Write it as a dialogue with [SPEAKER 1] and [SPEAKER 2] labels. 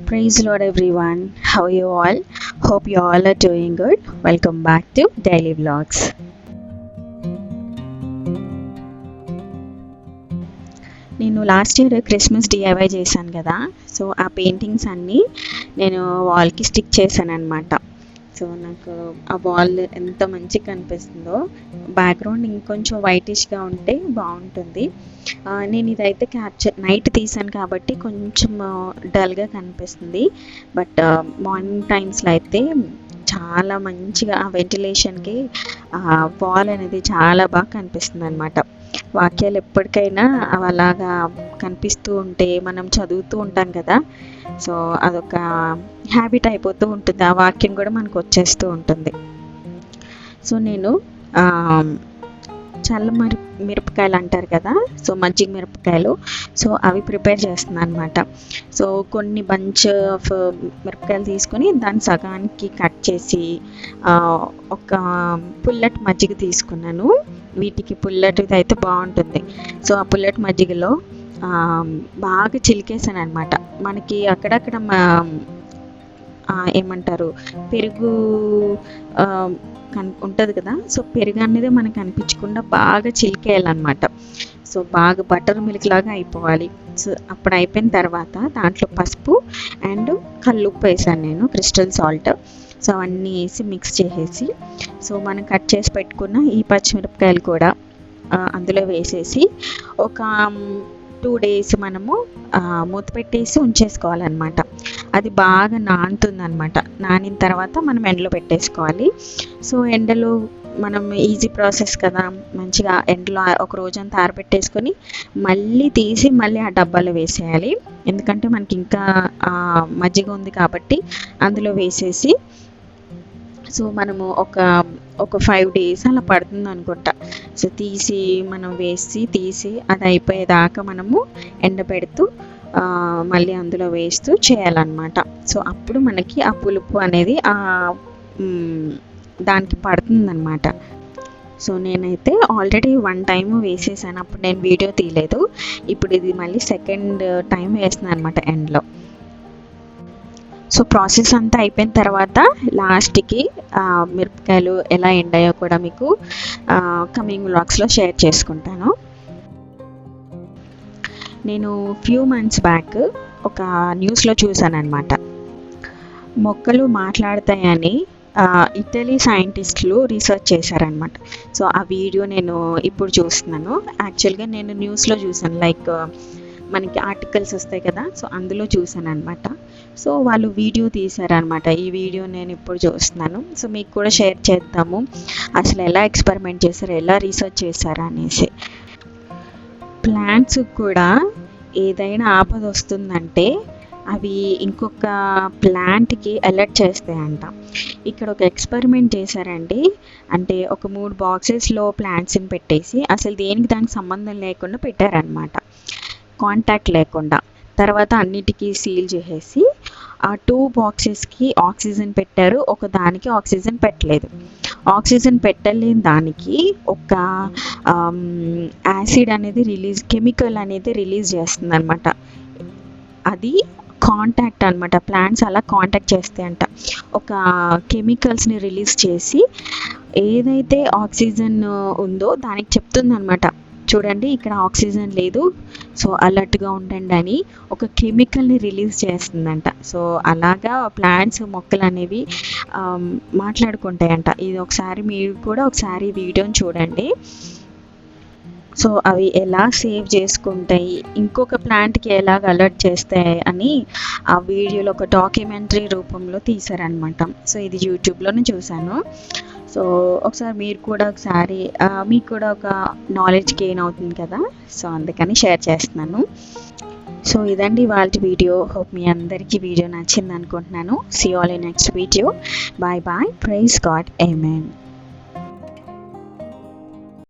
[SPEAKER 1] Praise Lord everyone how you all hope you all are doing good welcome back to daily blogs నేను last year Christmas DIY చేశాను కదా. So ఆ paintings అన్నీ నేను వాల్కి stick చేశాను అనమాట సో నాకు ఆ వాల్ ఎంత మంచిగా కనిపిస్తుందో. బ్యాక్గ్రౌండ్ ఇంకొంచెం వైటిష్గా ఉంటే బాగుంటుంది. నేను ఇదైతే క్యాప్చర్ నైట్ తీసాను కాబట్టి కొంచెం డల్గా కనిపిస్తుంది. బట్ మార్నింగ్ టైమ్స్లో అయితే చాలా మంచిగా ఆ వెంటిలేషన్కి వాల్ అనేది చాలా బాగా కనిపిస్తుంది అనమాట వాక్యాలు ఎప్పటికైనా అవి అలాగా కనిపిస్తూ ఉంటే మనం చదువుతూ ఉంటాం కదా. సో అదొక హ్యాబిట్ అయిపోతూ ఉంటుంది. ఆ వాక్యం కూడా మనకు వచ్చేస్తూ ఉంటుంది. సో నేను చల్ల మిరప మిరపకాయలు అంటారు కదా. సో మజ్జిగ మిరపకాయలు. సో అవి ప్రిపేర్ చేస్తున్నాను అనమాట సో కొన్ని బంచ్ ఆఫ్ మిరపకాయలు తీసుకొని దాని సగానికి కట్ చేసి ఒక పుల్లటి మజ్జిగ తీసుకున్నాను. వీటికి పుల్లటిది అయితే బాగుంటుంది. సో ఆ పుల్లటి మజ్జిగలో బాగా చిలికేసాను అనమాట మనకి అక్కడక్కడ ఏమంటారు పెరుగు కన్ ఉంటుంది కదా సో పెరుగు అనేది మనకు అనిపించకుండా బాగా చిలికేయాలన్నమాట. సో బాగా బటర్ మిల్క్ లాగా అయిపోవాలి. సో అప్పుడు అయిపోయిన తర్వాత దాంట్లో పసుపు అండ్ కల్లుప్పు వేసాను నేను క్రిస్టల్ సాల్ట్. సో అవన్నీ వేసి మిక్స్ చేసేసి సో మనం కట్ చేసి పెట్టుకున్న ఈ పచ్చిమిరపకాయలు కూడా అందులో వేసేసి ఒక టూ డేస్ మనము మూత పెట్టేసి ఉంచేసుకోవాలన్నమాట. అది బాగా నానుతుందనమాట నానిన తర్వాత మనం ఎండలో పెట్టేసుకోవాలి. సో ఎండలో మనం ఈజీ ప్రాసెస్ కదా. మంచిగా ఎండలో ఒక రోజంతా ఆరబెట్టేసుకొని మళ్ళీ తీసి మళ్ళీ ఆ డబ్బాలో వేసేయాలి. ఎందుకంటే మనకి ఇంకా మజ్జిగ ఉంది కాబట్టి అందులో వేసేసి సో మనము ఒక ఒక ఫైవ్ డేస్ అలా పడుతుంది అనుకుంటా. సో తీసి మనం వేసి తీసి అది అయిపోయేదాకా మనము ఎండబెడుతూ మళ్ళీ అందులో వేస్తూ చేయాలన్నమాట. సో అప్పుడు మనకి ఆ పులుపు అనేది ఆ దానికి పడుతుందన్నమాట. సో నేనైతే ఆల్రెడీ వన్ టైం వేసేసాను. అప్పుడు నేను వీడియో తీయలేదు. ఇప్పుడు ఇది మళ్ళీ సెకండ్ టైం వేస్తున్నాను అనమాట ఎండ్లో సో ప్రాసెస్ అంతా అయిపోయిన తర్వాత లాస్ట్కి మిరపకాయలు ఎలా ఎండాయో కూడా మీకు కమింగ్ బ్లాగ్స్లో షేర్ చేసుకుంటాను. నేను ఫ్యూ మంత్స్ బ్యాక్ ఒక న్యూస్లో చూసాను అనమాట మొక్కలు మాట్లాడతాయని ఇటలీ సైంటిస్టులు రీసెర్చ్ చేశారనమాట సో ఆ వీడియో నేను ఇప్పుడు చూస్తున్నాను. యాక్చువల్గా నేను న్యూస్లో చూసాను లైక్ మనకి ఆర్టికల్స్ వస్తాయి కదా సో అందులో చూసాను అనమాట సో వాళ్ళు వీడియో తీశారనమాట ఈ వీడియో నేను ఇప్పుడు చూస్తున్నాను. సో మీకు కూడా షేర్ చేద్దాము. అసలు ఎలా ఎక్స్పెరిమెంట్ చేశారు ఎలా రీసెర్చ్ చేశారు అనేసి. ప్లాంట్స్ కూడా ఏదైనా ఆపద వస్తుందంటే అవి ఇంకొక ప్లాంట్కి అలర్ట్ చేస్తాయంట. ఇక్కడ ఒక ఎక్స్పెరిమెంట్ చేశారండి. అంటే ఒక మూడు బాక్సెస్లో ప్లాంట్స్ని పెట్టేసి అసలు దేనికి దానికి సంబంధం లేకుండా పెట్టారనమాట కాంటాక్ట్ లేకుండా. తర్వాత అన్నిటికీ సీల్ చేసేసి ఆ టూ బాక్సెస్కి ఆక్సిజన్ పెట్టారు. ఒక దానికి ఆక్సిజన్ పెట్టలేదు. ఆక్సిజన్ పెట్టలేని దానికి ఒక um, యాసిడ్ అనేది రిలీజ్ కెమికల్ అనేది రిలీజ్ చేస్తుంది అనమాట అది కాంటాక్ట్ అనమాట ప్లాంట్స్ అలా కాంటాక్ట్ చేస్తాయంట. ఒక కెమికల్స్ని రిలీజ్ చేసి ఏదైతే ఆక్సిజన్ ఉందో దానికి చెప్తుంది అనమాట చూడండి ఇక్కడ ఆక్సిజన్ లేదు. సో అలర్ట్గా ఉండండి అని ఒక కెమికల్ని రిలీజ్ చేస్తుందంట. సో అలాగా ప్లాంట్స్ మొక్కలు అనేవి మాట్లాడుకుంటాయంట. ఇది ఒకసారి మీరు కూడా ఒకసారి వీడియోని చూడండి. సో అవి ఎలా సేవ్ చేసుకుంటాయి ఇంకొక ప్లాంట్కి ఎలాగ అలర్ట్ చేస్తాయి అని ఆ వీడియోలో ఒక డాక్యుమెంటరీ రూపంలో తీశారనమాట సో ఇది యూట్యూబ్లోనే చూశాను. సో ఒకసారి మీరు కూడా ఒకసారి మీకు కూడా ఒక నాలెడ్జ్ గెయిన్ అవుతుంది కదా? సో అందుకని షేర్ చేస్తున్నాను. సో ఇదండి వాళ్ళ వీడియో హోప్ మీ అందరికీ వీడియో నచ్చింది అనుకుంటున్నాను see all in next video bye bye praise God amen